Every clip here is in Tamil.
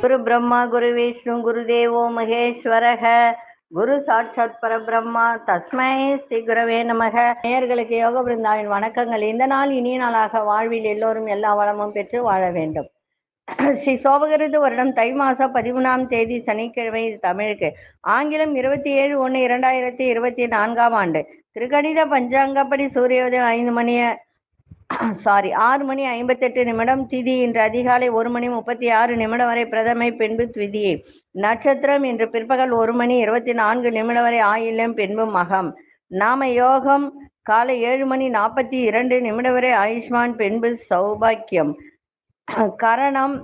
குரு பிரம்மா குரு விஷ்ணு குரு தேவோ மகேஸ்வரக. குரு சாட்சாத் பரபிரம்மா. தஸ்மை ஸ்ரீ குரவே நமக. நேயர்களுக்கு யோக பிருந்தாவின் வணக்கங்கள். இந்த நாள் இனிய நாளாக வாழ்வில் எல்லோரும் எல்லா வளமும் பெற்று வாழ வேண்டும். ஸ்ரீ சோபகிருது வருடம் தை மாசம் பதிமூணாம் தேதி சனிக்கிழமை தமிழுக்கு. ஆங்கிலம் இருபத்தி ஏழு ஒன்று இரண்டாயிரத்தி இருபத்தி நான்காம் ஆண்டு. திருக்கணித பஞ்சாங்கப்படி சூரியோதயம் ஐந்து மணியை சாரி ஆறு மணி ஐம்பத்தெட்டு நிமிடம் திதி. இன்று அதிகாலை ஒரு மணி முப்பத்தி ஆறு நிமிடம் வரை பிரதமை பின்பு திதியை நட்சத்திரம் இன்று பிற்பகல் ஒரு மணி இருபத்தி நான்கு நிமிடம் வரை ஆயில்யம் பின்பு மகம். நாம யோகம் காலை ஏழு மணி நாற்பத்தி இரண்டு நிமிடம் வரை ஆயுஷ்மான் பின்பு சௌபாக்கியம். கரணம்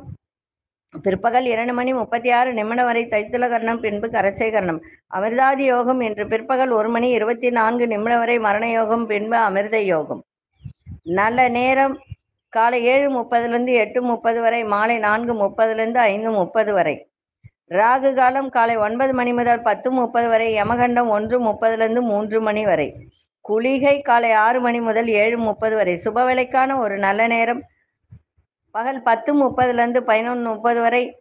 பிற்பகல் இரண்டு மணி முப்பத்தி ஆறு நிமிடம் வரை தைத்துல கரணம் பின்பு கரசை கரணம். அமிர்தாதி யோகம் இன்று பிற்பகல் ஒரு மணி இருபத்தி நான்கு நிமிடம் வரை மரண யோகம் பின்பு அமிர்த யோகம். நல்ல நேரம். காலை ஏழு முப்பதுலேருந்து எட்டு முப்பது வரை மாலை நான்கு முப்பதுலேருந்து ஐந்து முப்பது வரை. ராகு காலம் காலை ஒன்பது மணி முதல் பத்து முப்பது வரை யமகண்டம் ஒன்று முப்பதுலேருந்து மூன்று மணி வரை. குளிகை காலை ஆறு மணி முதல் ஏழு முப்பது வரை. சுபவிலைக்கான ஒரு நல்ல நேரம். பகல் பத்து முப்பதுலேருந்து பதினொன்று முப்பது வரை.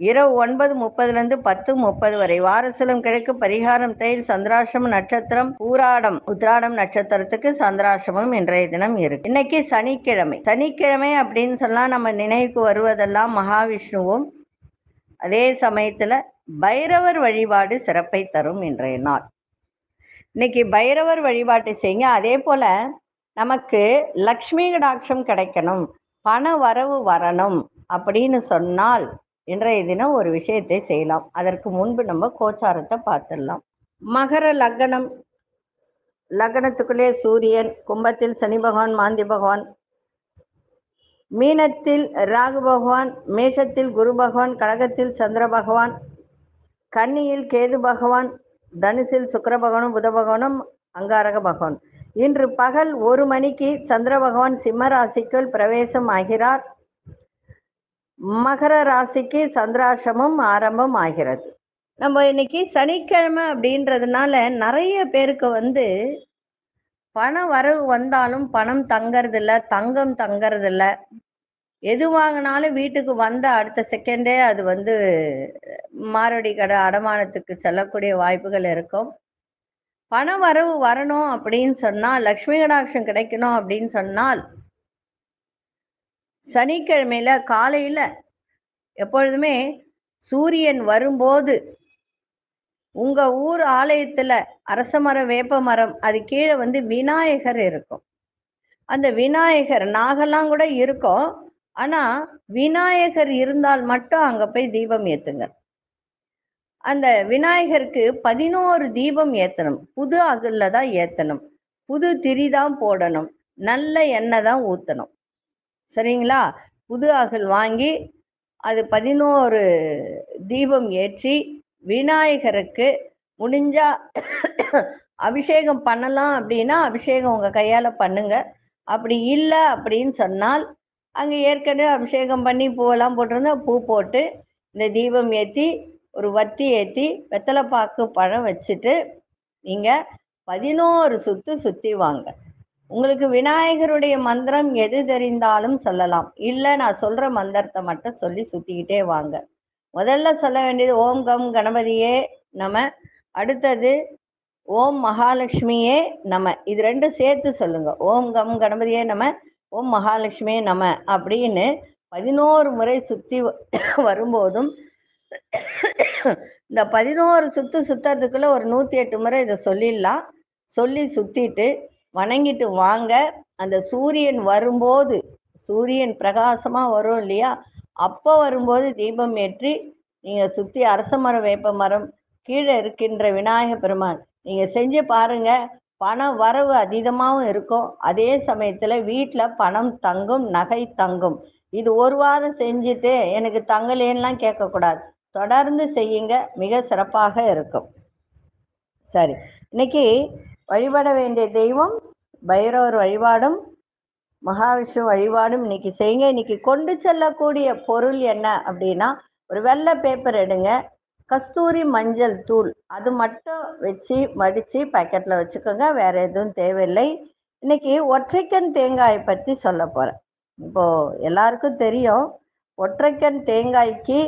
இரவு ஒன்பது முப்பதுலேருந்து பத்து முப்பது வரை வாரசிலம் கிழக்கு பரிகாரம் தயிர் சந்திராசிரம நட்சத்திரம் பூராடம் உத்ராடம் நட்சத்திரத்துக்கு சந்திராசிரமம் இன்றைய தினம் இருக்கு. இன்னைக்கு சனிக்கிழமை. சனிக்கிழமை அப்படின்னு சொன்னா நம்ம நினைவுக்கு வருவதெல்லாம் மகாவிஷ்ணுவும் அதே சமயத்துல பைரவர் வழிபாடு சிறப்பை தரும் இன்றைய நாள். இன்னைக்கு பைரவர் வழிபாட்டை செய்யுங்க. அதே போல நமக்கு லக்ஷ்மி கடாட்சம் கிடைக்கணும். பண வரவு வரணும் அப்படின்னு சொன்னால் இன்றைய தினம் ஒரு விஷயத்தை செய்யலாம். அதற்கு முன்பு நம்ம கோச்சாரத்தை பார்த்துடலாம். மகர லக்னம். லக்னத்துக்குள்ளே சூரியன் கும்பத்தில் சனி பகவான் மாந்தி பகவான். மீனத்தில் ராகு பகவான் மேஷத்தில் குரு பகவான் கடகத்தில் சந்திர பகவான். கன்னியில் கேது பகவான் தனுசில் சுக்கர பகவானும் புத பகவானும் அங்காரக பகவான். இன்று பகல் ஒரு மணிக்கு சந்திர பகவான் சிம்ம ராசிக்குள் பிரவேசம் ஆகிறார் மகர ராசிக்கு சந்திராசிரமம் ஆரம்பம் ஆகிறது. நம்ம இன்னைக்கு சனிக்கிழமை அப்படின்றதுனால நிறைய பேருக்கு வந்து பண வரவு வந்தாலும் பணம் தங்கறதில்ல தங்கம் தங்கறதில்ல. எது வாங்கினாலும் வீட்டுக்கு வந்த அடுத்த செகண்டே அது வந்து மாரடி கடை அடமானத்துக்கு செல்லக்கூடிய வாய்ப்புகள் இருக்கும். பண வரவு வரணும் அப்படின்னு சொன்னால் லக்ஷ்மி கடாட்சம் கிடைக்கணும் அப்படின்னு சொன்னால் சனிக்கிழமையில காலையில எப்பொழுதுமே சூரியன் வரும்போது உங்க ஊர் ஆலயத்துல அரச மரம் வேப்ப மரம் அது கீழே வந்து விநாயகர் இருக்கும். அந்த விநாயகர் நாகெல்லாம் கூட இருக்கும். ஆனா விநாயகர் இருந்தால் மட்டும் அங்க போய் தீபம் ஏத்துங்க. அந்த விநாயகருக்கு பதினோரு தீபம் ஏத்தணும். புது அகல்ல தான் ஏத்தணும். புது திரி தான் போடணும். நல்ல எண்ணெய் தான் ஊத்தணும். சரிங்களா? புது அகல் வாங்கி அது பதினோரு தீபம் ஏற்றி விநாயகருக்கு முடிஞ்சா அபிஷேகம் பண்ணலாம் அப்படின்னா அபிஷேகம் உங்கள் கையால் பண்ணுங்க. அப்படி இல்லை அப்படின்னு சொன்னால் அங்கே ஏற்கனவே அபிஷேகம் பண்ணி பூவெல்லாம் போட்டிருந்தா பூ போட்டு இந்த தீபம் ஏற்றி ஒரு வத்தி ஏற்றி வெத்தலைப்பாக்கு பழம் வச்சுட்டு நீங்கள் பதினோரு சுற்று சுற்றி வாங்க. உங்களுக்கு விநாயகருடைய மந்திரம் எது தெரிந்தாலும் சொல்லலாம். இல்லை நான் சொல்ற மந்திரத்தை மட்டும் சொல்லி சுத்திக்கிட்டே வாங்க. முதல்ல சொல்ல வேண்டியது ஓம் கம் கணபதியே நம. அடுத்தது ஓம் மகாலட்சுமியே நம. இது ரெண்டும் சேர்த்து சொல்லுங்க. ஓம் கம் கணபதியே நம ஓம் மகாலட்சுமியே நம அப்படின்னு பதினோரு முறை சுத்தி வரும்போதும் இந்த பதினோரு சுத்து சுத்தறதுக்குள்ள ஒரு நூத்தி எட்டு முறை இதை சொல்லிடலாம். சொல்லி சுத்திட்டு வணங்கிட்டு வாங்க. அந்த சூரியன் வரும்போது சூரியன் பிரகாசமாக வரும் இல்லையா? அப்போ வரும்போது தீபம் ஏற்றி நீங்கள் சுற்றி அரச மரம் வேப்ப மரம் கீழே இருக்கின்ற விநாயக பெருமான் நீங்கள் செஞ்சு பாருங்க. பண வரவு அதீதமாகவும் இருக்கும். அதே சமயத்தில் வீட்டில் பணம் தங்கும் நகை தங்கும். இது ஒரு வாரம் செஞ்சுட்டு எனக்கு தங்கலேன்னெலாம் கேட்கக்கூடாது. தொடர்ந்து செய்யுங்க. மிக சிறப்பாக இருக்கும். சரி. இன்னைக்கு வழிபட வேண்டிய தெய்வம் பைரவர் வழிபாடும் மகாவிஷ்ணு வழிபாடும் இன்னைக்கு செய்யுங்க. இன்னைக்கு கொண்டு செல்லக்கூடிய பொருள் என்ன அப்படின்னா ஒரு வெள்ளை பேப்பர் எடுங்க. கஸ்தூரி மஞ்சள் தூள். அது மட்டும் வச்சு மடித்து பாக்கெட்டில் வச்சுக்கோங்க. வேற எதுவும் தேவையில்லை. இன்னைக்கு ஒற்றைக்கன் தேங்காயை பற்றி சொல்ல போகிறேன் இப்போது எல்லாருக்கும் தெரியும் ஒற்றைக்கன் தேங்காய்க்கு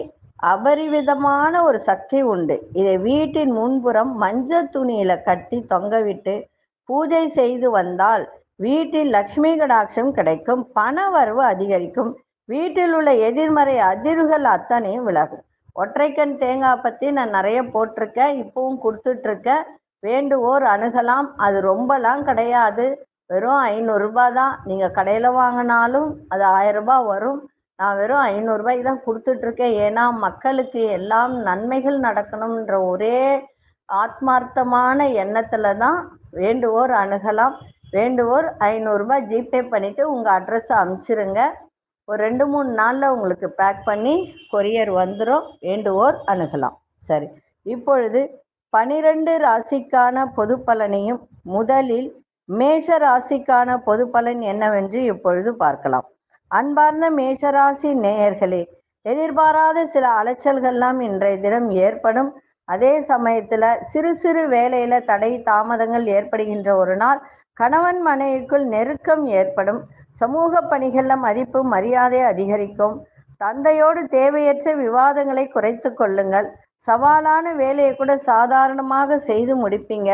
அபரிவிதமான ஒரு சக்தி உண்டு. இதை வீட்டின் முன்புறம் மஞ்சள் துணியில் கட்டி தொங்கவிட்டு பூஜை செய்து வந்தால் வீட்டில் லக்ஷ்மி கடாட்சம் கிடைக்கும் பண வரவு அதிகரிக்கும். வீட்டில் உள்ள எதிர்மறை அதிர்வுகள் அத்தனையும் விலகும். ஒற்றைக்கண் தேங்காய் பற்றி நான் நிறைய போட்டிருக்கேன் இப்பவும் கொடுத்துட்ருக்கேன். வேண்டுவோர் அணுகலாம் அது ரொம்பலாம் கிடையாது. வெறும் ஐநூறுரூபா தான். நீங்கள் கடையில் வாங்கினாலும் அது ஆயிரம் ரூபாய் வரும். நான் வெறும் ஐநூறுரூபாய்க்கு தான் கொடுத்துட்ருக்கேன். ஏன்னா மக்களுக்கு எல்லாம் நன்மைகள் நடக்கணுன்ற ஒரே ஆத்மார்த்தமான எண்ணத்தில் தான் வேண்டுவோர் அணுகலாம். வேண்டுவோர் ஐநூறுரூபா ஜிபே பண்ணிவிட்டு உங்கள் அட்ரஸை அனுப்பிச்சிருங்க ஒரு ரெண்டு மூணு நாளில் உங்களுக்கு பேக் பண்ணி கொரியர் வந்துடும் வேண்டுவோர் அணுகலாம். சரி. இப்பொழுது பனிரெண்டு ராசிக்கான பொது பலனையும் முதலில் மேஷ ராசிக்கான பொது பலன் என்னவென்று இப்பொழுது பார்க்கலாம். அன்பார்ந்த மேஷராசி நேயர்களே எதிர்பாராத சில அலைச்சல்கள்லாம் இன்றைய தினம் ஏற்படும். அதே சமயத்துல சிறு சிறு வேலையில தடை தாமதங்கள் ஏற்படுகின்ற ஒரு நாள் கணவன் மனைவிக்குள் நெருக்கம் ஏற்படும். சமூக பணிகள்ல மதிப்பு மரியாதை அதிகரிக்கும். தந்தையோடு தேவையற்ற விவாதங்களை குறைத்து கொள்ளுங்கள். சவாலான வேலையை கூட சாதாரணமாக செய்து முடிப்பீங்க.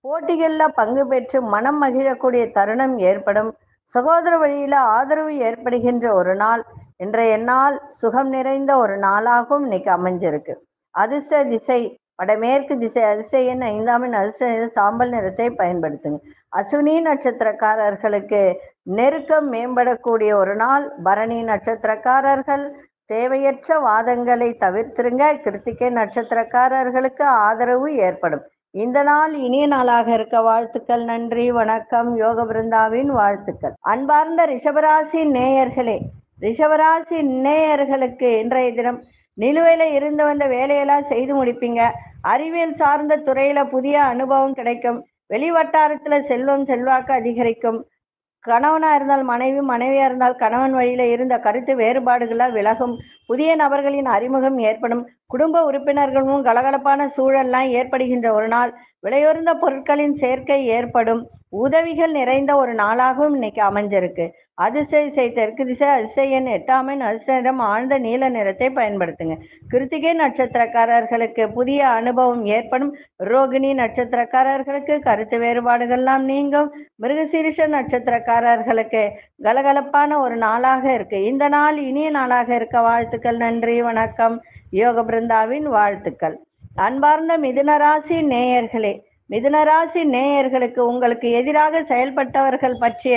போட்டிகளில் பங்கு பெற்று மனம் மகிழக்கூடிய தருணம் ஏற்படும். சகோதர வழியில ஆதரவு ஏற்படுகின்ற ஒரு நாள். இன்றைய நாள் சுகம் நிறைந்த ஒரு நாளாகவும் இன்னைக்கு அமைஞ்சிருக்கு. அதிர்ஷ்ட திசை வடமேற்கு திசை அதிர்ஷ்ட எண் ஐந்தாம் அதிர்ஷ்ட சாம்பல் நிறத்தை பயன்படுத்துங்க. அசுனி நட்சத்திரக்காரர்களுக்கு நெருக்கம் மேம்படக்கூடிய ஒரு நாள். பரணி நட்சத்திரக்காரர்கள் தேவையற்ற வாதங்களை தவிர்த்திருங்க. கிருத்திகை நட்சத்திரக்காரர்களுக்கு ஆதரவு ஏற்படும். இந்த நாள் இனிய நாளாக இருக்க வாழ்த்துக்கள். நன்றி வணக்கம். யோக பிருந்தாவின் வாழ்த்துக்கள். அன்பார்ந்த ரிஷபராசி நேயர்களே ரிஷபராசி நேயர்களுக்கு இன்றைய தினம் நிலுவையில இருந்து வந்த வேலையெல்லாம் செய்து முடிப்பீங்க. அறிவியல் சார்ந்த துறையில புதிய அனுபவம் கிடைக்கும். வெளிவட்டாரத்துல செல்வம் செல்வாக்கு அதிகரிக்கும். கணவனா இருந்தால் மனைவி மனைவியா இருந்தால் கணவன் வழியில இருந்த கருத்து வேறுபாடுகளால் விலகும். புதிய நபர்களின் அறிமுகம் ஏற்படும். குடும்ப உறுப்பினர்களும் கலகலப்பான சூழல்லாம் ஏற்படுகின்ற ஒரு நாள். விலையுறந்த பொருட்களின் சேர்க்கை ஏற்படும். உதவிகள் நிறைந்த ஒரு நாளாகவும் இன்னைக்கு அமைஞ்சிருக்கு. அதிர்ஷ்ட திசை தெற்கு திசை அதிசயன் எண் எட்டாம் ஆழ்ந்த நீல நிறத்தை பயன்படுத்துங்க. கிருத்திகை நட்சத்திரக்காரர்களுக்கு புதிய அனுபவம் ஏற்படும். ரோகிணி நட்சத்திரக்காரர்களுக்கு கருத்து வேறுபாடுகள்லாம் நீங்கும். மிருகசீரிஷ நட்சத்திரக்காரர்களுக்கு கலகலப்பான ஒரு நாளாக இருக்கு. இந்த நாள் இனிய நாளாக இருக்க வாழ்த்துக்கள் நன்றி வணக்கம். யோக பிருந்தாவின் வாழ்த்துக்கள். அன்பார்ந்த மிதுனராசி நேயர்களே மிதுனராசி நேயர்களுக்கு உங்களுக்கு எதிராக செயல்பட்டவர்கள் பற்றிய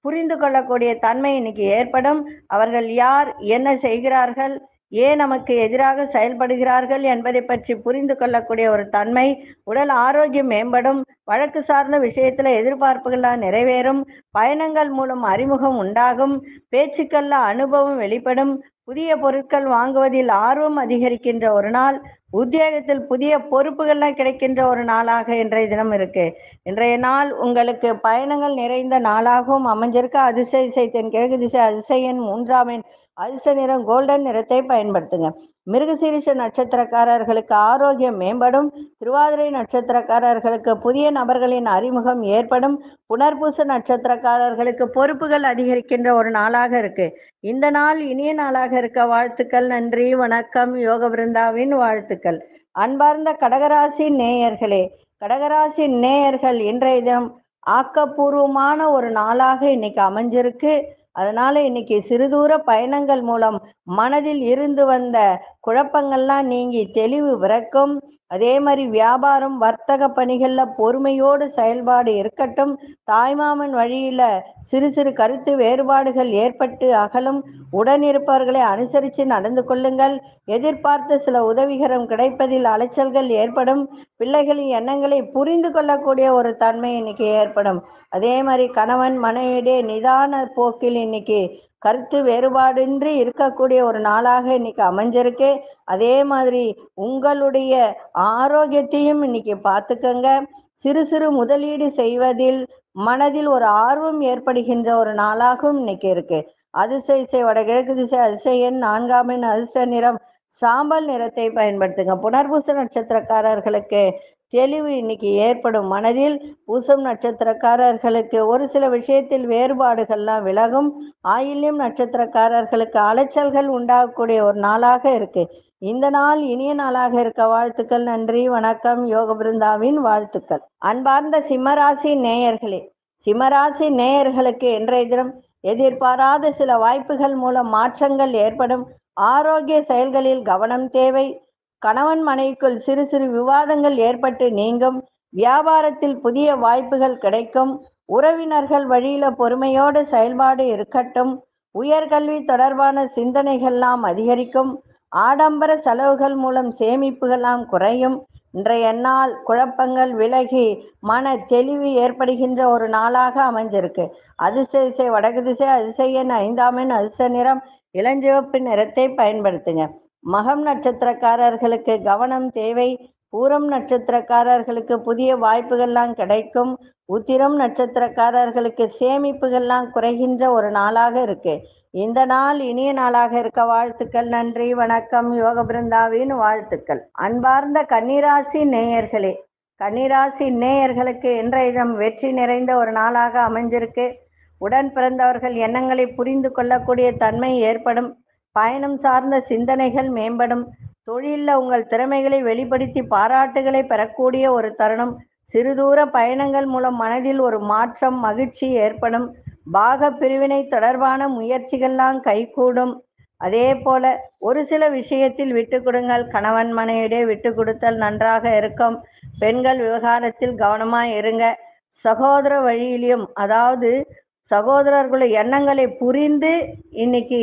புரிந்து கொள்ளக்கூடிய தன்மை இன்னைக்கு ஏற்படும். அவர்கள் யார்? என்ன செய்கிறார்கள்? ஏன் நமக்கு எதிராக செயல்படுகிறார்கள் என்பதை பற்றி புரிந்து கொள்ளக்கூடிய ஒரு தன்மை உடல் ஆரோக்கியம் மேம்படும் வழக்கு சார்ந்த விஷயத்துல எதிர்பார்ப்புகள்லாம் நிறைவேறும் பயணங்கள் மூலம் அறிமுகம் உண்டாகும் பேச்சுக்கள்ல அனுபவம் வெளிப்படும் புதிய பொருட்கள் வாங்குவதில் ஆர்வம் அதிகரிக்கின்ற ஒரு நாள் உத்தியோகத்தில் புதிய பொறுப்புகள்லாம் கிடைக்கின்ற ஒரு நாளாக இன்றைய தினம் இருக்கு. இன்றைய நாள் உங்களுக்கு பயணங்கள் நிறைந்த நாளாகவும் அமைஞ்சிருக்கு. அதிசய திசை தென் கிழக்கு திசை அதிசயன் மூன்றாம் எண் அதிர்ஷ்ட நிறம் கோல்டன் நிறத்தை பயன்படுத்துங்க. மிருகசீரிஷ நட்சத்திரக்காரர்களுக்கு ஆரோக்கியம் மேம்படும். திருவாதிரை நட்சத்திரக்காரர்களுக்கு புதிய நபர்களின் அறிமுகம் ஏற்படும். புனர்பூச நட்சத்திரக்காரர்களுக்கு பொறுப்புகள் அதிகரிக்கின்ற ஒரு நாளாக இருக்கு. இந்த நாள் இனிய நாளாக இருக்க வாழ்த்துக்கள் நன்றி வணக்கம். யோக பிருந்தாவின் வாழ்த்துக்கள். அன்பார்ந்த கடகராசி நேயர்களே கடகராசி நேயர்கள் இன்றைய தினம் ஆக்கப்பூர்வமான ஒரு நாளாக இன்னைக்கு அமைஞ்சிருக்கு. அதனால இன்னைக்கு சிறுதூர பயணங்கள் மூலம் மனதில் இருந்து வந்த குழப்பங்கள்லாம் நீங்கி தெளிவு பிறக்கும். அதே மாதிரி வியாபாரம் வர்த்தக பணிகள்ல பொறுமையோடு செயல்பாடு இருக்கட்டும். தாய்மாமன் வழியில சிறு சிறு கருத்து வேறுபாடுகள் ஏற்பட்டு அகலும். உடனிருப்பவர்களை அனுசரித்து நடந்து கொள்ளுங்கள். எதிர்பார்த்த சில உதவிகரம் கிடைப்பதில் அலைச்சல்கள் ஏற்படும். பிள்ளைகளின் எண்ணங்களை புரிந்து கொள்ளக்கூடிய ஒரு தன்மை இன்னைக்கு ஏற்படும். அதே மாதிரி கணவன் மனைவியிடையே நிதான போக்கில் இன்னைக்கு கருத்து வேறுபாடின்றி இருக்கக்கூடிய ஒரு நாளாக இன்னைக்கு அமைஞ்சிருக்கு. அதே மாதிரி உங்களுடைய ஆரோக்கியத்தையும் இன்னைக்கு பார்த்துக்கங்க. சிறு சிறு முதலீடு செய்வதில் மனதில் ஒரு ஆர்வம் ஏற்படுகின்ற ஒரு நாளாகவும் இன்னைக்கு இருக்கு. அதிர்ஷ்ட இசை வடகிழக்கு திசை அதிர்ஷ்ட எண் நான்காம் எண் அதிர்ஷ்ட நிறம் சாம்பல் நிறத்தை பயன்படுத்துங்க. புனர்பூச நட்சத்திரக்காரர்களுக்கு தெளிவு இன்னைக்கு ஏற்படும். மனதில் பூசம் நட்சத்திரக்காரர்களுக்கு ஒரு சில விஷயத்தில் வேறுபாடுகள்லாம் விலகும். ஆயில்யம் நட்சத்திரக்காரர்களுக்கு அலைச்சல்கள் உண்டாகக்கூடிய ஒரு நாளாக இருக்கு. இந்த நாள் இனிய நாளாக இருக்க வாழ்த்துக்கள் நன்றி வணக்கம். யோக பிருந்தாவின் வாழ்த்துக்கள். அன்பார்ந்த சிம்மராசி நேயர்களே சிம்மராசி நேயர்களுக்கு இன்றைய தினம் எதிர்பாராத சில வாய்ப்புகள் மூலம் மாற்றங்கள் ஏற்படும். ஆரோக்கிய செயல்களில் கவனம் தேவை. கணவன் மனைவிக்குள் சிறு சிறு விவாதங்கள் ஏற்பட்டு நீங்கும். வியாபாரத்தில் புதிய வாய்ப்புகள் கிடைக்கும். உறவினர்கள் வழியில பொறுமையோடு செயல்பாடு இருக்கட்டும். உயர்கல்வி தொடர்பான சிந்தனைகள்லாம் அதிகரிக்கும். ஆடம்பர செலவுகள் மூலம் சேமிப்புகள்லாம் குறையும். இன்றைய நாள் குழப்பங்கள் விலகி மன தெளிவு ஏற்படுகின்ற ஒரு நாளாக அமைஞ்சிருக்கு. அதிர்ஷ்ட திசை வடக்கு திசை அதிசயன் எண் ஐந்தாம் எண் அதிர்ஷ்ட நிறம் இளஞ்சிவப்பு நிறத்தை பயன்படுத்துங்க. மகம் நட்சத்திரக்காரர்களுக்கு கவனம் தேவை. பூரம் நட்சத்திரக்காரர்களுக்கு புதிய வாய்ப்புகள்லாம் கிடைக்கும். உத்திரம் நட்சத்திரக்காரர்களுக்கு சேமிப்புகள்லாம் குறைகின்ற ஒரு நாளாக இருக்கு. இந்த நாள் இனிய நாளாக இருக்க வாழ்த்துக்கள் நன்றி வணக்கம் யோக பிருந்தாவின் வாழ்த்துக்கள். அன்பார்ந்த கன்னிராசி நேயர்களே கன்னிராசி நேயர்களுக்கு இன்றைய வெற்றி நிறைந்த ஒரு நாளாக அமைஞ்சிருக்கு. உடன் பிறந்தவர்கள் எண்ணங்களை புரிந்து கொள்ளக்கூடிய தன்மை ஏற்படும். பயணம் சார்ந்த சிந்தனைகள் மேம்படும். தொழிலில் உங்கள் திறமைகளை வெளிப்படுத்தி பாராட்டுகளை பெறக்கூடிய ஒரு தருணம். சிறுதூர பயணங்கள் மூலம் மனதில் ஒரு மாற்றம் மகிழ்ச்சி ஏற்படும். பாக பிரிவினை தொடர்பான முயற்சிகள்லாம் கைகூடும். அதே போல ஒரு சில விஷயத்தில் விட்டு கொடுங்கள். கணவன் மனையிடையே விட்டு கொடுத்தல் நன்றாக இருக்கும். பெண்கள் விவகாரத்தில் கவனமாக இருங்க. சகோதர வழியிலும் அதாவது சகோதரர்களுடைய எண்ணங்களை புரிந்து இன்னைக்கு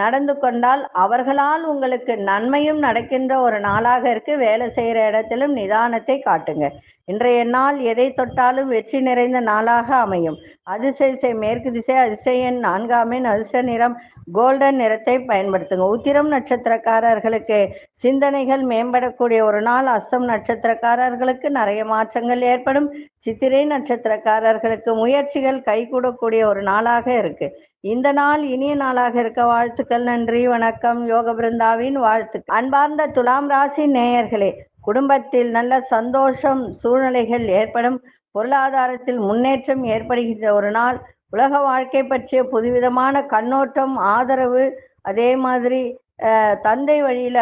நடந்து கொண்டால் அவர்களால் உங்களுக்கு நன்மையும் நடக்கின்ற ஒரு நாளாக இருக்கு. வேலை செய்கிற இடத்திலும் நிதானத்தை காட்டுங்க. இன்றைய நாள் எதை தொட்டாலும் வெற்றி நிறைந்த நாளாக அமையும். அதிசய மேற்கு திசை அதிசயன் நான்காமின் அதிர்ஷ்ட நிறம் கோல்டன் நிறத்தை பயன்படுத்துங்க. உத்திரம் நட்சத்திரக்காரர்களுக்கு சிந்தனைகள் மேம்படக்கூடிய ஒரு நாள். அஸ்தம் நட்சத்திரக்காரர்களுக்கு நிறைய மாற்றங்கள் ஏற்படும். சித்திரை நட்சத்திரக்காரர்களுக்கு முயற்சிகள் கைகூடக்கூடிய ஒரு நாளாக இருக்கு. இந்த நாள் இனிய நாளாக இருக்க வாழ்த்துக்கள் நன்றி வணக்கம். யோக பிருந்தாவின் வாழ்த்து அன்பார்ந்த துலாம் ராசி நேயர்களே குடும்பத்தில் நல்ல சந்தோஷம் சூழ்நிலைகள் ஏற்படும். பொருளாதாரத்தில் முன்னேற்றம் ஏற்படுகின்ற ஒரு நாள். உலக வாழ்க்கை பற்றிய புதுவிதமான கண்ணோட்டம் ஆதரவு அதே மாதிரி தந்தை வழியில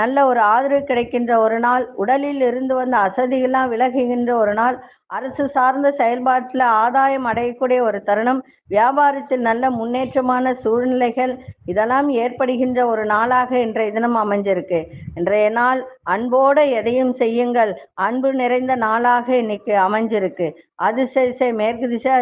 நல்ல ஒரு ஆதரவு கிடைக்கின்ற ஒரு நாள். உடலில் இருந்து வந்த அசதிகள்லாம் விலகுகின்ற ஒரு நாள். அரசு சார்ந்த செயல்பாட்டில் ஆதாயம் அடையக்கூடிய ஒரு தருணம். வியாபாரத்தில் நல்ல முன்னேற்றமான சூழ்நிலைகள் இதெல்லாம் ஏற்படுகின்ற ஒரு நாளாக இன்றைய தினம் அமைஞ்சிருக்கு. இன்றைய நாள் அன்போடு எதையும் செய்யுங்கள். அன்பு நிறைந்த நாளாக இன்னைக்கு அமைஞ்சிருக்கு. அதிர்ஷ்ட மேற்கு திசை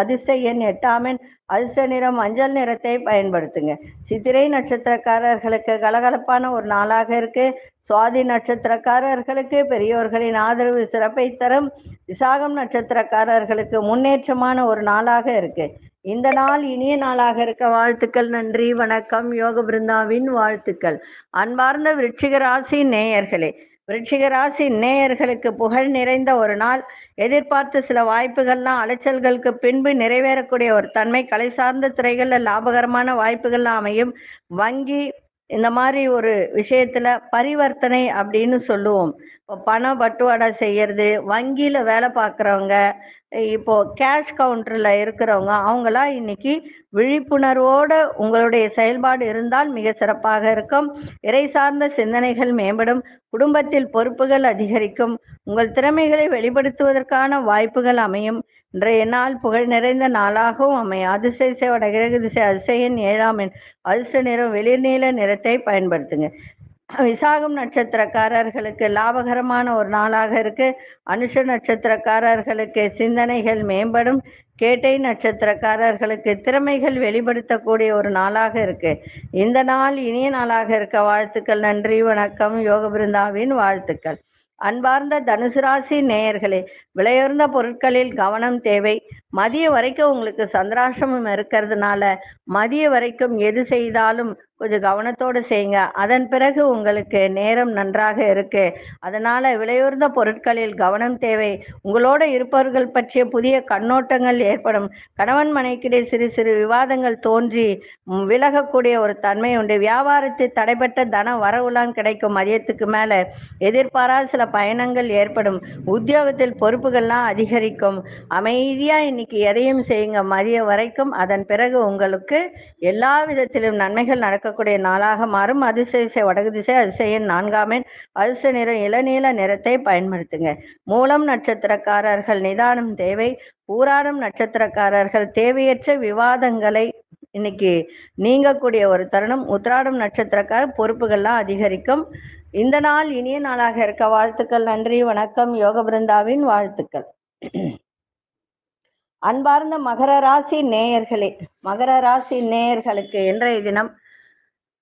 அதிர்ஷ்ட எண் எட்டாமன் அதிர்ஷ்ட நிறம் மஞ்சள் நிறத்தை பயன்படுத்துங்க. சித்திரை நட்சத்திரக்காரர்களுக்கு கலகலப்பான ஒரு நாளாக இருக்கு. சுவாதி நட்சத்திரக்காரர்களுக்கு பெரியோர்களின் ஆதரவு சிறப்பை தரும். விசாகம் நட்சத்திரக்காரர்களுக்கு முன்னேற்றமான ஒரு நாளாக இருக்கு. இந்த நாள் இனிய நாளாக இருக்க வாழ்த்துக்கள் நன்றி வணக்கம். யோக பிருந்தாவின் வாழ்த்துக்கள். அன்பார்ந்த விருச்சிக ராசி நேயர்களே விருச்சிக ராசி நேயர்களுக்கு புகழ் நிறைந்த ஒரு நாள். எதிர்பார்த்த சில வாய்ப்புகள்லாம் அலைச்சல்களுக்கு பின்பு நிறைவேறக்கூடிய ஒரு தன்மை கலை சார்ந்த துறைகளில் லாபகரமான வாய்ப்புகள்லாம் அமையும். வங்கி இந்த மாதிரி ஒரு விஷயத்துல பரிவர்த்தனை அப்படின்னு சொல்லுவோம். இப்போ பண பட்டுவாடா செய்யறது வங்கியில வேலை பார்க்குறவங்க இப்போ கேஷ் கவுண்டர்ல இருக்கிறவங்க அவங்களாம் இன்னைக்கு விழிப்புணர்வோட உங்களுடைய செயல்பாடு இருந்தால் மிக சிறப்பாக இருக்கும். இறை சார்ந்த சிந்தனைகள் மேம்படும் குடும்பத்தில் பொறுப்புகள் அதிகரிக்கும் உங்கள் திறமைகளை வெளிப்படுத்துவதற்கான வாய்ப்புகள் அமையும். இன்றைய நாள் புகழ் நிறைந்த நாளாகவும் அமைய அதிசய வடகிழக்கு திசை அதிசயன் ஏழாம் எண். அதிர்ஷ்ட நிறம் வெளிர்நீல நிறத்தை பயன்படுத்துங்க. விசாகம் நட்சத்திரக்காரர்களுக்கு லாபகரமான ஒரு நாளாக இருக்கு. அனுஷ நட்சத்திரக்காரர்களுக்கு சிந்தனைகள் மேம்படும். கேட்டை நட்சத்திரக்காரர்களுக்கு திறமைகள் வெளிப்படுத்தக்கூடிய ஒரு நாளாக இருக்கு. இந்த நாள் இனிய நாளாக இருக்க. வாழ்த்துக்கள் நன்றி வணக்கம். யோக பிருந்தாவின் வாழ்த்துக்கள். அன்பார்ந்த தனுசு ராசி நேயர்களே விலையுயர்ந்த பொருட்களில் கவனம் தேவை. மதிய வரைக்கும் உங்களுக்கு சந்திராசிரமம் இருக்கிறதுனால மதிய வரைக்கும் எது செய்தாலும் கொஞ்சம் கவனத்தோடு செய்யுங்க. அதன் பிறகு உங்களுக்கு நேரம் நன்றாக இருக்கு. அதனால விலையுறந்த பொருட்களில் கவனம் தேவை. உங்களோட இருப்பவர்கள் பற்றிய புதிய கண்ணோட்டங்கள் ஏற்படும். கணவன் மனைக்கிடையே சிறு சிறு விவாதங்கள் தோன்றி விலகக்கூடிய ஒரு தன்மை உண்டு. வியாபாரத்தில் தடைப்பட்ட தன வரவுலாம் கிடைக்கும். மதியத்துக்கு மேல எதிர்பாராத சில பயணங்கள் ஏற்படும். உத்தியோகத்தில் பொறுப்புகள்லாம் அதிகரிக்கும். அமைதியா இன்னைக்கு எதையும் செய்யுங்க. மதியம் வரைக்கும் அதன் பிறகு உங்களுக்கு எல்லா விதத்திலும் நன்மைகள் நடக்கும் நடக்கக்கூடிய நாளாக மாறும். அதிசய வடகு திசை அதிசயன் நான்காம் அதிசய நிற இளநீல நிறத்தை பயன்படுத்துங்க. மூலம் நட்சத்திரக்காரர்கள் நிதானம் தேவை. ஊராடும் நட்சத்திரக்காரர்கள் தேவையற்ற விவாதங்களை இன்னைக்கு நீங்கக்கூடிய ஒரு தருணம். உத்ராடம் நட்சத்திரக்கார பொறுப்புகள்லாம் அதிகரிக்கும். இந்த நாள் இனிய நாளாக இருக்க வாழ்த்துக்கள் நன்றி வணக்கம். யோக பிருந்தாவின் வாழ்த்துக்கள். அன்பார்ந்த மகர ராசி நேயர்களே மகர ராசி நேயர்களுக்கு இன்றைய தினம்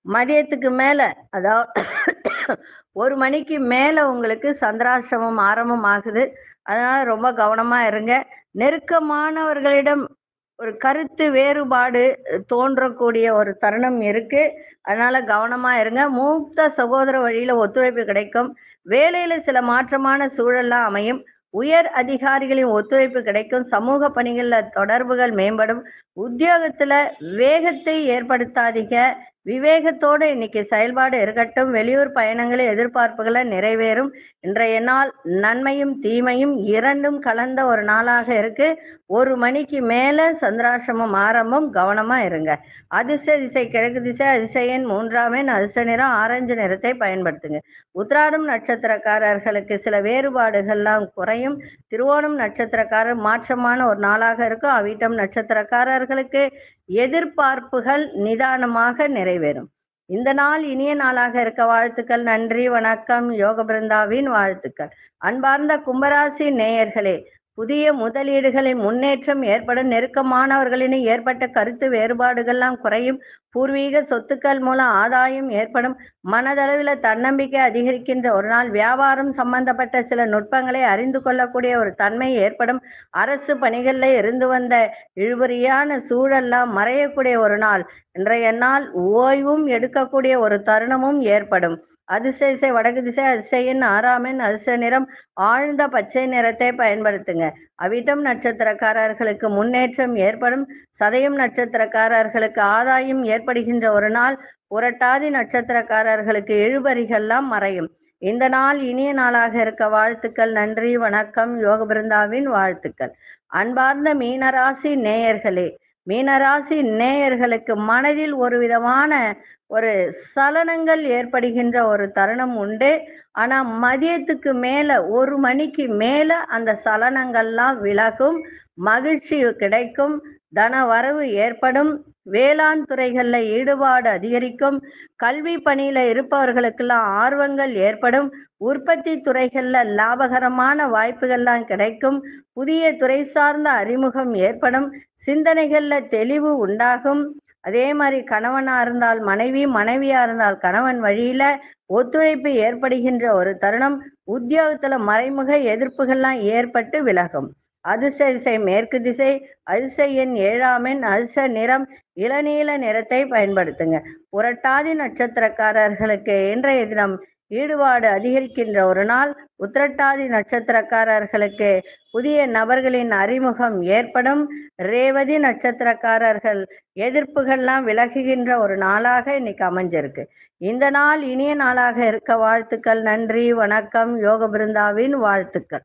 மதியத்துக்கு மேல அதாவது ஒரு மணிக்கு மேல உங்களுக்கு சந்திராசிரமம் ஆரம்பம் ஆகுது. அதனால ரொம்ப கவனமா இருங்க. நெருக்கமானவர்களிடம் ஒரு கருத்து வேறுபாடு தோன்றக்கூடிய ஒரு தருணம் இருக்கு. அதனால கவனமா இருங்க. மூத்த சகோதர வழியில ஒத்துழைப்பு கிடைக்கும். வேலையில சில மாற்றமான சூழல்லாம் அமையும். உயர் அதிகாரிகளின் ஒத்துழைப்பு கிடைக்கும். சமூக பணிகள்ல தொடர்புகள் மேம்படும். உத்தியோகத்துல வேகத்தை ஏற்படுத்தாதீங்க. விவேகத்தோடு இன்னைக்கு செயல்பாடு இருக்கட்டும். வெளியூர் பயணங்களை எதிர்பார்ப்புகளை நிறைவேறும். இன்றைய நாள் நன்மையும் தீமையும் இரண்டும் கலந்த ஒரு நாளாக இருக்கு. ஒரு மணிக்கு மேல சந்திராசிரமம் ஆரம்பம். கவனமா இருங்க. அதிர்ஷ்ட திசை கிழக்கு திசை அதிசயன் மூன்றாம் எண் அதிர்ஷ்ட நிறம் ஆரஞ்சு நிறத்தை பயன்படுத்துங்க. உத்ராடம் நட்சத்திரக்காரர்களுக்கு சில வேறுபாடுகள்லாம் குறையும். திருவோணம் நட்சத்திரக்காரர் மாற்றமான ஒரு நாளாக இருக்கும். அவிட்டம் நட்சத்திரக்காரர்களுக்கு எதிர்பார்ப்புகள் நிதானமாக நிறைவேறும். இந்த நாள் இனிய நாளாக இருக்க வாழ்த்துக்கள் நன்றி வணக்கம் யோக பிருந்தாவின் வாழ்த்துக்கள். அன்பார்ந்த கும்பராசி நேயர்களே புதிய முதலீடுகளின் முன்னேற்றம் ஏற்படும் நெருக்கமானவர்களின் ஏற்பட்ட கருத்து வேறுபாடுகள்லாம் குறையும் பூர்வீக சொத்துக்கள் மூலம் ஆதாயம் ஏற்படும் மனதளவில் தன்னம்பிக்கை அதிகரிக்கின்ற ஒரு நாள் வியாபாரம் சம்பந்தப்பட்ட சில நுட்பங்களை அறிந்து கொள்ளக்கூடிய ஒரு தன்மை ஏற்படும். அரசு பணிகளில் இருந்து வந்த இழுபறியான சூழல்லாம் மறையக்கூடிய ஒரு நாள். இன்றைய நாள் ஓய்வும் எடுக்கக்கூடிய ஒரு தருணமும் ஏற்படும். அதிசய வடக்கு திசை அதிசயின் ஆறாமின் அதிர்ஷ்ட நிறம் ஆழ்ந்த பச்சை நிறத்தை பயன்படுத்துங்க. அவிட்டம் நட்சத்திரக்காரர்களுக்கு முன்னேற்றம் ஏற்படும். சதயம் நட்சத்திரக்காரர்களுக்கு ஆதாயம் ஏற்படுகின்ற ஒரு நாள் புரட்டாதி நட்சத்திரக்காரர்களுக்கு எழுபறிகள்லாம் மறையும். இந்த நாள் இனிய நாளாக இருக்க வாழ்த்துக்கள் நன்றி வணக்கம் யோக பிருந்தாவின் வாழ்த்துக்கள். அன்பார்ந்த மீனராசி நேயர்களே மீனராசி நேயர்களுக்கு மனதில் ஒரு விதமான ஒரு சலனங்கள் ஏற்படுகின்ற ஒரு தருணம் உண்டு. ஆனா மதியத்துக்கு மேல ஒரு மணிக்கு மேல அந்த சலனங்கள்லாம் விலகும் மகிழ்ச்சி கிடைக்கும். தன வரவு ஏற்படும். வேளாண் துறைகளில் ஈடுபாடு அதிகரிக்கும். கல்வி பணியில இருப்பவர்களுக்கெல்லாம் ஆர்வங்கள் ஏற்படும். உற்பத்தி துறைகளில் லாபகரமான வாய்ப்புகள்லாம் கிடைக்கும். புதிய துறை சார்ந்த அறிமுகம் ஏற்படும். சிந்தனைகளில் தெளிவு உண்டாகும். அதே மாதிரி கணவனாக இருந்தால் மனைவி மனைவியாக இருந்தால் கணவன் வழியில் ஒத்துழைப்பு ஏற்படுகின்ற ஒரு தருணம். உத்தியோகத்தில் மறைமுக எதிர்ப்புகள்லாம் ஏற்பட்டு விலகும். அதிர்ஷ்ட திசை மேற்கு திசை அதிர்ஷ்ட எண் அதிச அதிர்ஷ்ட நிறம் இளநீல நிறத்தை பயன்படுத்துங்க. புரட்டாதி நட்சத்திரக்காரர்களுக்கு இன்றைய தினம் ஈடுபாடு அதிகரிக்கின்ற ஒரு நாள். உத்திரட்டாதி நட்சத்திரக்காரர்களுக்கு புதிய நபர்களின் அறிமுகம் ஏற்படும். ரேவதி நட்சத்திரக்காரர்கள் எதிர்ப்புகள்லாம் விலகுகின்ற ஒரு நாளாக இன்னைக்கு அமைஞ்சிருக்கு. இந்த நாள் இனிய நாளாக இருக்க வாழ்த்துக்கள். நன்றி வணக்கம். யோக பிருந்தாவின் வாழ்த்துக்கள்.